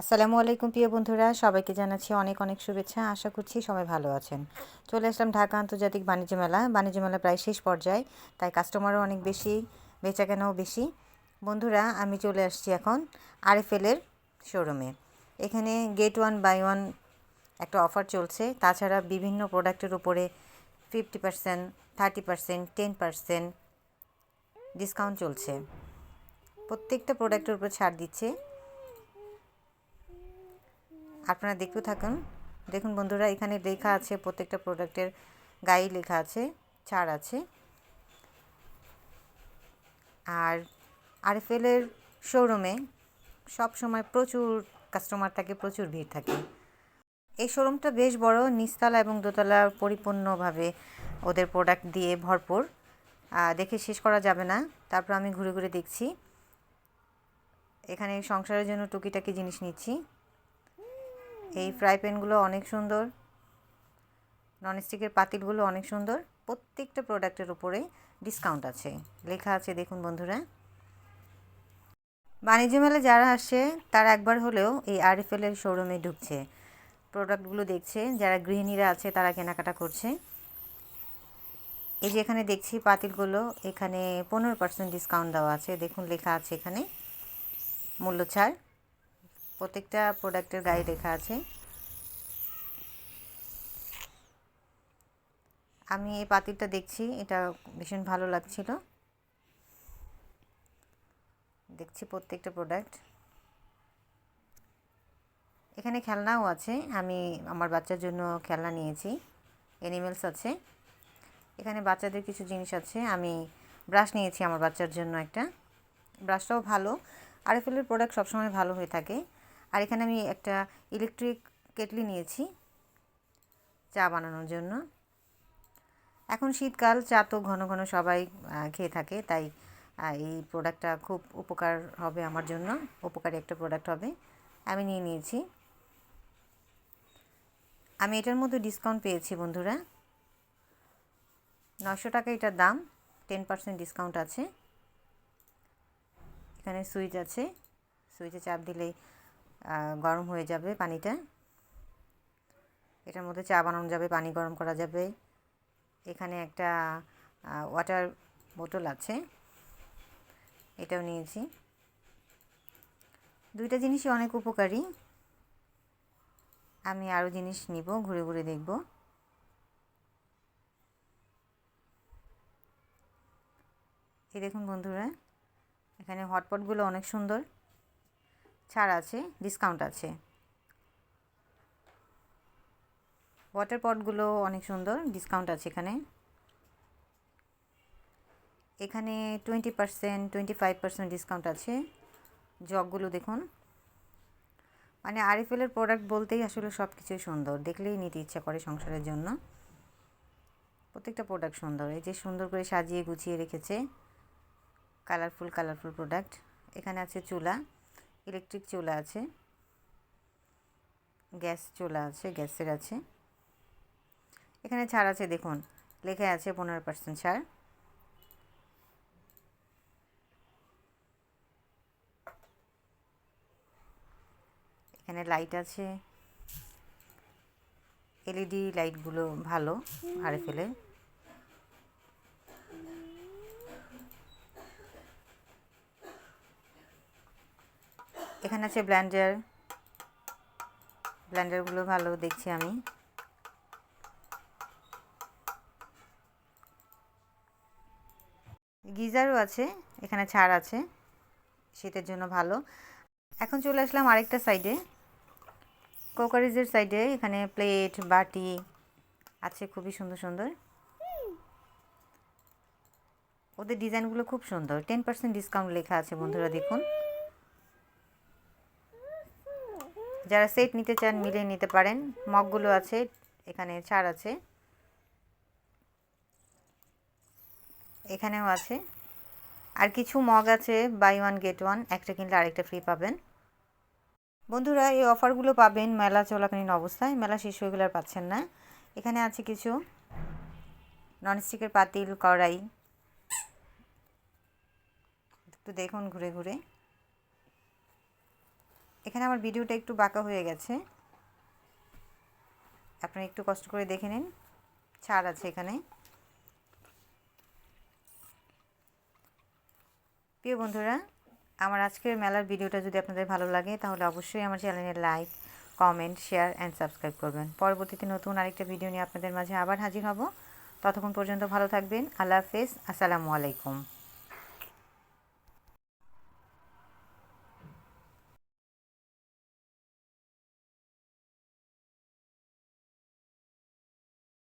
আসসালামু আলাইকুম প্রিয় বন্ধুরা, সবাইকে জানাচ্ছি অনেক অনেক শুভেচ্ছা। আশা করছি সবাই ভালো আছেন। চলে আসলাম ঢাকা আন্তর্জাতিক বাণিজ্য মেলা। বাণিজ্য মেলা প্রায় শেষ পর্যায়ে, তাই কাস্টমারও অনেক বেশি, বেচাকেনাও বেশি। বন্ধুরা, আমি চলে আসছি এখন আরএফএলের শোরুমে এখানে গেট ওয়ান বাই ওয়ান একটা অফার চলছে। তাছাড়া বিভিন্ন প্রোডাক্টের উপরে fifty percent thirty percent ten percent discount চলছে। প্রত্যেকটা প্রোডাক্টের উপর ছাড় দিচ্ছে। আপনারা দেখতে থাকুন। দেখুন বন্ধুরা, এখানে লেখা আছে, প্রত্যেকটা প্রোডাক্টের গায়ে লেখা আছে, ছাড় আছে। আর আরএফএলের শোরুমে সব সময় প্রচুর কাস্টমার থাকে, প্রচুর ভিড় থাকে। এই শোরুমটা বেশ বড়, নিচতলা এবং দোতলা পরিপূর্ণভাবে ওদের প্রোডাক্ট দিয়ে ভরপুর। দেখে শেষ করা যাবে না। তারপর আমি ঘুরে ঘুরে দেখছি। এখানে সংসারের জন্য টুকিটাকি জিনিস নিচ্ছি। এই ফ্রাই প্যানগুলো অনেক সুন্দর। ননস্টিকের পাতিলগুলো অনেক সুন্দর। প্রত্যেকটা প্রোডাক্টের উপরে ডিসকাউন্ট আছে। লেখা আছে, দেখুন বন্ধুরা। বাণিজ্য মেলে যারা আসে, তারা একবার হলেও এই আরএফএলের শোরুমে ঢুকছে। প্রোডাক্টগুলো দেখছে, যারা গৃহিণীরা আছে, তারা কেনাকাটা করছে। এই যে এখানে দেখছি পাতিলগুলো, এখানে পনেরো পার্সেন্ট ডিসকাউন্ট দেওয়া আছে। দেখুন, লেখা আছে এখানে। মূল্য ছাড়। প্রত্যেকটা প্রোডাক্টের গায়ে লেখা আছে। আমি এই পাতিলটা দেখছি, এটা ভীষণ ভালো লাগছিল। দেখছি প্রত্যেকটা প্রোডাক্ট এখানে খেলনাও আছে, আমি আমার বাচ্চার জন্য খেলনা নিয়েছি অ্যানিমেলস আছে। এখানে বাচ্চাদের কিছু জিনিস আছে, আমি ব্রাশ নিয়েছি আমার বাচ্চার জন্য একটা। ব্রাশটাও ভালো আরএফএলের প্রোডাক্ট সবসময় ভালো হয়ে থাকে। আর এখানে আমি একটা ইলেকট্রিক কেটলি নিয়েছি চা বানানোর জন্য। এখন শীতকাল, চা তো ঘন ঘন সবাই খেয়ে থাকে, তাই এই প্রোডাক্টটা খুব উপকার হবে আমার জন্য, উপকারী একটা প্রোডাক্ট হবে। আমি নিয়ে নিয়েছি। আমি এটার মধ্যে ডিসকাউন্ট পেয়েছি, বন্ধুরা। নশো টাকা এটার দাম টেন পার্সেন্ট ডিসকাউন্ট আছে। এখানে সুইচ আছে। সুইচে চাপ দিলেই গরম হয়ে যাবে পানিটা। এটার মধ্যে চা বানানো যাবে, পানি গরম করা যাবে। এখানে একটা ওয়াটার বোতল আছে। এটাও নিয়েছি। দুইটা জিনিসই অনেক উপকারী। আমি আরও জিনিস নিব, ঘুরে ঘুরে দেখব। এই দেখুন বন্ধুরা, এখানে হটপটগুলো অনেক সুন্দর। ছাড় আছে ডিসকাউন্ট আছে। ওয়াটার পটগুলো অনেক সুন্দর ডিসকাউন্ট আছে এখানে। এখানে twenty percent twenty five percent discount আছে জগগুলো দেখুন। মানে আরএফএলের প্রোডাক্ট বলতেই আসলে সব কিছুই সুন্দর, দেখলেই নিতে ইচ্ছা করে সংসারের জন্য। প্রত্যেকটা প্রোডাক্ট সুন্দর, এই যে সুন্দর করে সাজিয়ে গুছিয়ে রেখেছে। কালারফুল কালারফুল প্রোডাক্ট এখানে আছে চুলা। ইলেকট্রিক চুলা আছে। গ্যাস চুলা আছে, গ্যাসের আছে। এখানে ছাড় আছে, দেখুন। লেখা আছে পনেরো পার্সেন্ট ছাড়। এখানে লাইট আছে। এলইডি লাইটগুলো ভালো আরে ফেলে এখানে আছে ব্ল্যান্ডার ব্ল্যান্ডারগুলো ভালো দেখছি আমি। গিজারও আছে, এখানে ছাড় আছে, শীতের জন্য ভালো। এখন চলে আসলাম আরেকটা সাইডে। কোকারিজের সাইডে এখানে প্লেট, বাটি আছে খুবই সুন্দর সুন্দর। ওদের ডিজাইনগুলো খুব সুন্দর। টেন পার্সেন্ট ডিসকাউন্ট লেখা আছে বন্ধুরা দেখুন। যারা সেট নিতে চান মিলে নিতে পারেন। মগগুলো আছে, এখানে ছাড় আছে। এখানেও আছে। আর কিছু মগ আছে বাই ওয়ান গেট ওয়ান একটা কিনলে আরেকটা ফ্রি পাবেন। বন্ধুরা, এই অফারগুলো পাবেন মেলা চলাকালীন অবস্থায়। মেলা শেষ হয়ে গেলে আর পাচ্ছেন না। এখানে আছে কিছু ননস্টিকের পাতিল, কড়াই। একটু দেখুন ঘুরে ঘুরে। এখানে আমার ভিডিওটা একটু বাঁকা হয়ে গেছে। আপনারা একটু কষ্ট করে দেখে নিন। ছাড় আছে এখানে। প্রিয় বন্ধুরা, আমার আজকের মেলার ভিডিওটা যদি আপনাদের ভালো লাগে, তাহলে অবশ্যই আমার চ্যানেলে like, comment, share and subscribe করবেন। পরবর্তীতে নতুন আরেকটা ভিডিও নিয়ে আপনাদের মাঝে আবার হাজির হব। ততক্ষণ পর্যন্ত ভালো থাকবেন। আল্লাহ হাফেজ। আসসালামু আলাইকুম।